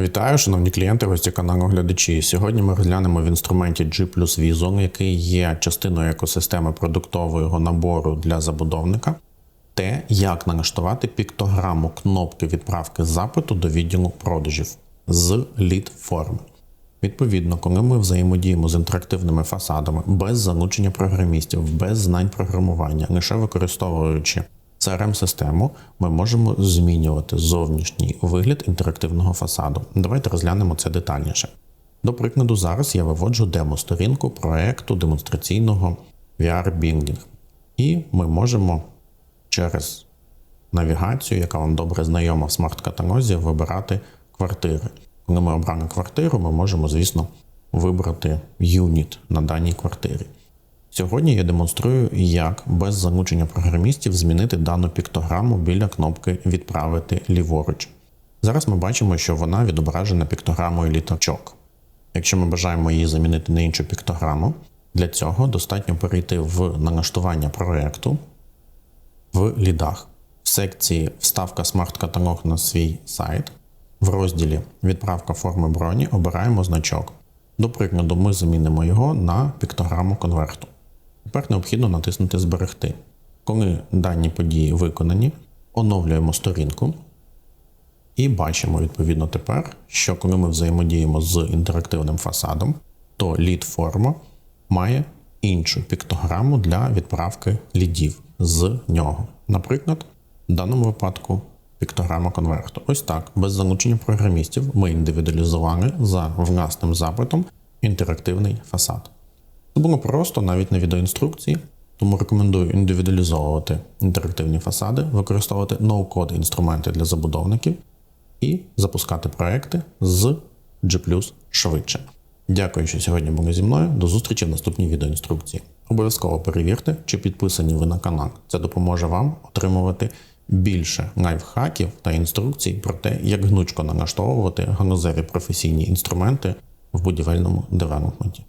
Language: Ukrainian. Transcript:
Вітаю, шановні клієнти, гості каналу глядачі. Сьогодні ми розглянемо в інструменті G Vision, який є частиною екосистеми продуктового набору для забудовника, те, як налаштувати піктограму кнопки відправки запиту до відділу продажів з лід форми. Відповідно, коли ми взаємодіємо з інтерактивними фасадами без залучення програмістів, без знань програмування, лише використовуючи CRM-систему, ми можемо змінювати зовнішній вигляд інтерактивного фасаду. Давайте розглянемо це детальніше. До прикладу, зараз я виводжу демо-сторінку проекту демонстраційного VR-Building. І ми можемо через навігацію, яка вам добре знайома в смарт-каталозі, вибирати квартири. Коли ми обрали квартиру, ми можемо, звісно, вибрати юніт на даній квартирі. Сьогодні я демонструю, як без залучення програмістів змінити дану піктограму біля кнопки Відправити ліворуч. Зараз ми бачимо, що вона відображена піктограмою літачок. Якщо ми бажаємо її замінити на іншу піктограму, для цього достатньо перейти в налаштування проєкту в лідах в секції Вставка смарт-каталог на свій сайт. В розділі Відправка форми броні обираємо значок. До прикладу, ми замінимо його на піктограму конверту. Тепер необхідно натиснути Зберегти. Коли дані події виконані, оновлюємо сторінку і бачимо відповідно тепер, що коли ми взаємодіємо з інтерактивним фасадом, то лід форма має іншу піктограму для відправки лідів з нього. Наприклад, в даному випадку піктограма конверту. Ось так, без залучення програмістів, ми індивідуалізували за власним запитом інтерактивний фасад. Це було просто навіть на відеоінструкції, тому рекомендую індивідуалізовувати інтерактивні фасади, використовувати ноу-код інструменти для забудовників і запускати проекти з G швидше. Дякую, що сьогодні були зі мною. До зустрічі в наступній відеоінструкції. Обов'язково перевірте, чи підписані ви на канал. Це допоможе вам отримувати більше лайфхаків та інструкцій про те, як гнучко налаштовувати галузеві професійні інструменти в будівельному девелопменті.